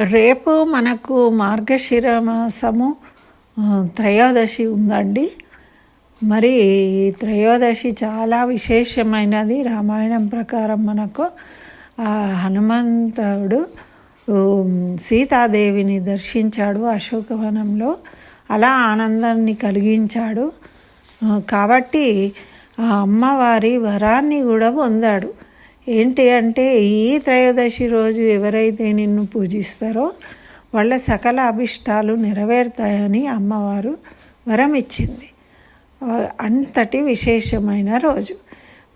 రేపు మనకు మార్గశిర మాసము త్రయోదశి ఉందండి. మరి త్రయోదశి చాలా విశేషమైనది. రామాయణం ప్రకారం మనకు ఆ హనుమంతుడు సీతాదేవిని దర్శించాడు అశోకవనంలో. అలా ఆనందాన్ని కలిగించాడు. కాబట్టి ఆ అమ్మవారి వరాన్ని కూడా పొందాడు. ఏంటి అంటే ఈ త్రయోదశి రోజు ఎవరైతే నిన్ను పూజిస్తారో వాళ్ళ సకల అభిష్టాలు నెరవేరుతాయని అమ్మవారు వరం ఇచ్చింది. అంతటి విశేషమైన రోజు.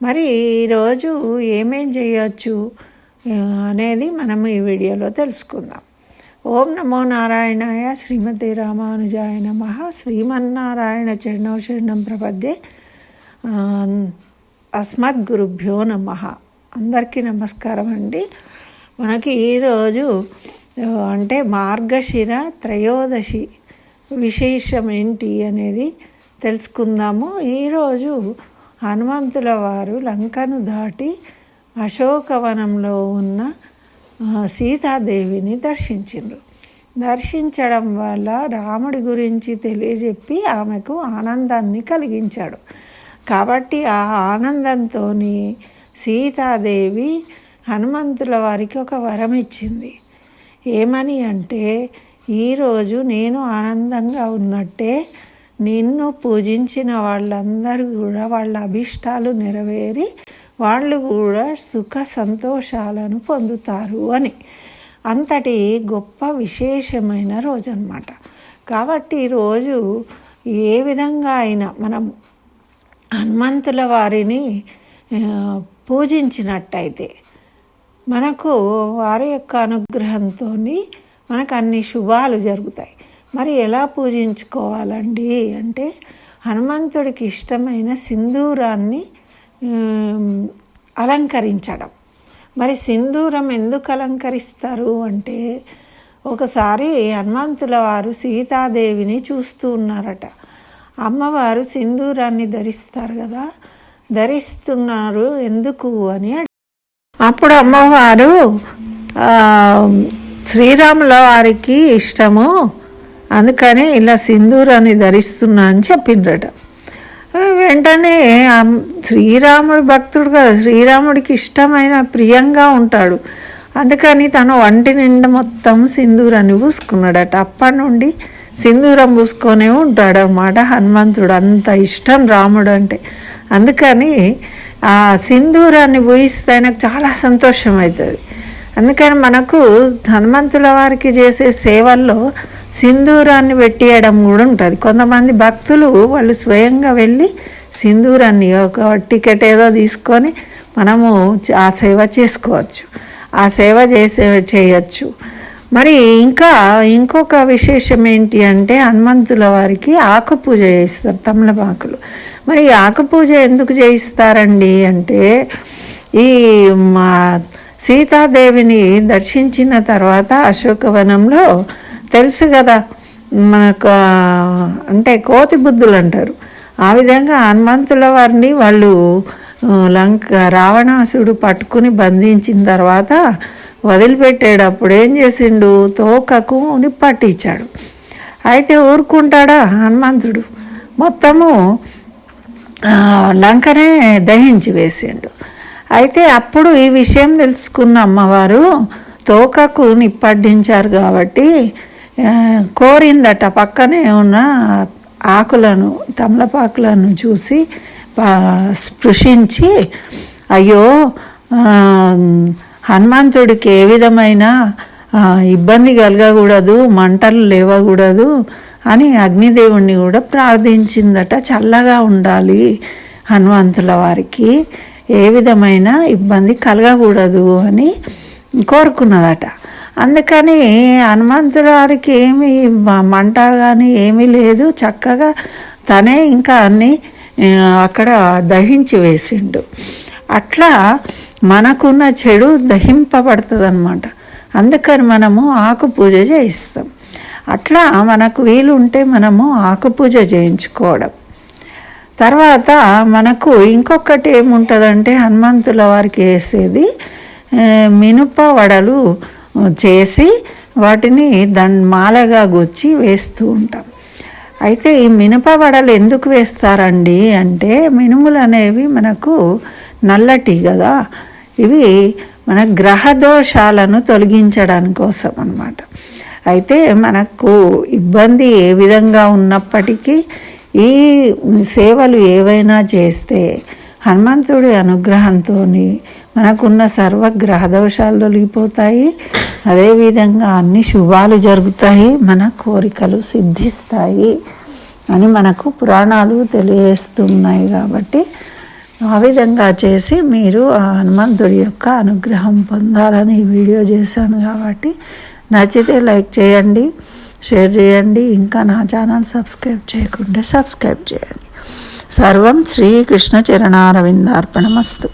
మరి ఈరోజు ఏమేం చేయొచ్చు అనేది మనం ఈ వీడియోలో తెలుసుకుందాం. ఓం నమో నారాయణాయ శ్రీమతి రామానుజాయ నమ. శ్రీమన్నారాయణ చరణం శరణం ప్రపద్యే అస్మద్గురుభ్యో నమ. అందరికీ నమస్కారం అండి. మనకి ఈరోజు అంటే మార్గశిర త్రయోదశి విశేషం ఏంటి అనేది తెలుసుకుందాము. ఈరోజు హనుమంతుల వారు లంకను దాటి అశోకవనంలో ఉన్న సీతాదేవిని దర్శించిండ్రు. దర్శించడం వల్ల రాముడి గురించి తెలియజెప్పి ఆమెకు ఆనందాన్ని కలిగించాడు. కాబట్టి ఆ ఆనందంతో సీతాదేవి హనుమంతుల వారికి ఒక వరం ఇచ్చింది. ఏమని అంటే ఈరోజు నేను ఆనందంగా ఉన్నట్టే నిన్ను పూజించిన వాళ్ళందరూ కూడా వాళ్ళ అభిష్టాలు నెరవేరి వాళ్ళు కూడా సుఖ సంతోషాలను పొందుతారు అని. అంతటి గొప్ప విశేషమైన రోజు అన్నమాట కాబట్టి ఈరోజు ఏ విధంగా అయినా మనం హనుమంతుల వారిని పూజించినట్టయితే మనకు వారి యొక్క అనుగ్రహంతో మనకు అన్ని శుభాలు జరుగుతాయి. మరి ఎలా పూజించుకోవాలండి అంటే హనుమంతుడికి ఇష్టమైన సింధూరాన్ని అలంకరించడం. మరి సింధూరం ఎందుకు అలంకరిస్తారు అంటే ఒకసారి హనుమంతుల వారు సీతాదేవిని చూస్తూ ఉన్నారట. అమ్మవారు సింధూరాన్ని ధరిస్తారు కదా ధరిస్తున్నారు. ఎందుకు అని అప్పుడు అమ్మవారు శ్రీరాముల వారికి ఇష్టము. అందుకని ఇలా సింధూరాన్ని ధరిస్తున్నా అని చెప్పిండ్రట. వెంటనే శ్రీరాముడు భక్తుడు కదా శ్రీరాముడికి ఇష్టమైన ప్రియంగా ఉంటాడు. అందుకని తను వంటి నిండా మొత్తం సింధూరాన్ని పూసుకున్నాడట. అప్పటి నుండి సింధూరం పూసుకొనే ఉంటాడు అన్నమాట హనుమంతుడు అంత ఇష్టం రాముడు అంటే అందుకని ఆ సింధూరాన్ని పూయిస్తే ఆయనకు చాలా సంతోషం అవుతుంది అందుకని మనకు హనుమంతుల వారికి చేసే సేవల్లో సింధూరాన్ని పెట్టియడం కూడా ఉంటుంది. కొంతమంది భక్తులు వాళ్ళు స్వయంగా వెళ్ళి సింధూరాన్ని ఒక టికెట్ ఏదో తీసుకొని మనము ఆ సేవ చేసుకోవచ్చు. ఆ సేవ చేసే చేయొచ్చు. మరి ఇంకా ఇంకొక విశేషం ఏంటి అంటే హనుమంతుల వారికి ఆకు పూజ చేస్తారు తమలపాకులు. మరి ఈ ఆకు పూజ ఎందుకు చేయిస్తారండి అంటే ఈ మా సీతాదేవిని దర్శించిన తర్వాత అశోకవనంలో తెలుసు కదా మనకు అంటే కోతి బుద్ధులు అంటారు. ఆ విధంగా హనుమంతుల వారిని వాళ్ళు లంక రావణాసుడు పట్టుకుని బంధించిన తర్వాత వదిలిపెట్టేటప్పుడు ఏం చేసిండు? తోకకు నిప్పట్టించాడు అయితే ఊరుకుంటాడా? హనుమంతుడు. మొత్తము లంకనే దహించి వేసిండు. అయితే అప్పుడు ఈ విషయం తెలుసుకున్న అమ్మవారు తోకకు నిప్పడ్డించారు కాబట్టి కోరిందట పక్కనే ఉన్న ఆకులను తమలపాకులను చూసి స్పృశించి అయ్యో హనుమంతుడికి ఏ విధమైన ఇబ్బంది కలగకూడదు మంటలు లేవకూడదు అని అగ్నిదేవుణ్ణి కూడా ప్రార్థించిందట. చల్లగా ఉండాలి హనుమంతుల వారికి. ఏ విధమైన ఇబ్బంది కలగకూడదు అని కోరుకున్నదట. అందుకని హనుమంతుల వారికి ఏమి మంట కానీ ఏమీ లేదు. చక్కగా తనే ఇంకా అన్ని అక్కడ దహించి వేసిండు. అట్లా మనకున్న చెడు దహింపబడుతుంది అనమాట అందుకని మనము ఆకు పూజ చేయిస్తాం. అట్లా మనకు వీలు ఉంటే మనము ఆకు పూజ చేయించుకోవడం. తర్వాత మనకు ఇంకొకటి ఏముంటుందంటే హనుమంతుల వారికి వేసేది మినుప మినప వడలు చేసి వాటిని దన్ మాలగా గుచ్చి వేస్తూ ఉంటాం. అయితే ఈ మినప వడలు ఎందుకు వేస్తారండి అంటే మినుములు అనేవి మనకు నల్లటి కదా ఇవి మన గ్రహ దోషాలను తొలగించడానికి కోసం అన్నమాట. అయితే మనకు ఇబ్బంది ఏ విధంగా ఉన్నప్పటికీ ఈ సేవలు ఏవైనా చేస్తే హనుమంతుడి అనుగ్రహంతో మనకున్న సర్వ గ్రహ దోషాలు తొలగిపోతాయి. అదేవిధంగా అన్ని శుభాలు జరుగుతాయి మన కోరికలు సిద్ధిస్తాయి అని మనకు పురాణాలు తెలియజేస్తున్నాయి కాబట్టి ఆ విధంగా చేసి మీరు ఆ హనుమంతుడి యొక్క అనుగ్రహం పొందాలని ఈ వీడియో చేశాను కాబట్టి నచ్చితే లైక్ చేయండి షేర్ చేయండి ఇంకా నా ఛానల్ సబ్స్క్రైబ్ చేయకుంటే సబ్స్క్రైబ్ చేయండి. సర్వం శ్రీకృష్ణ చరణారవిందార్పణమస్తు.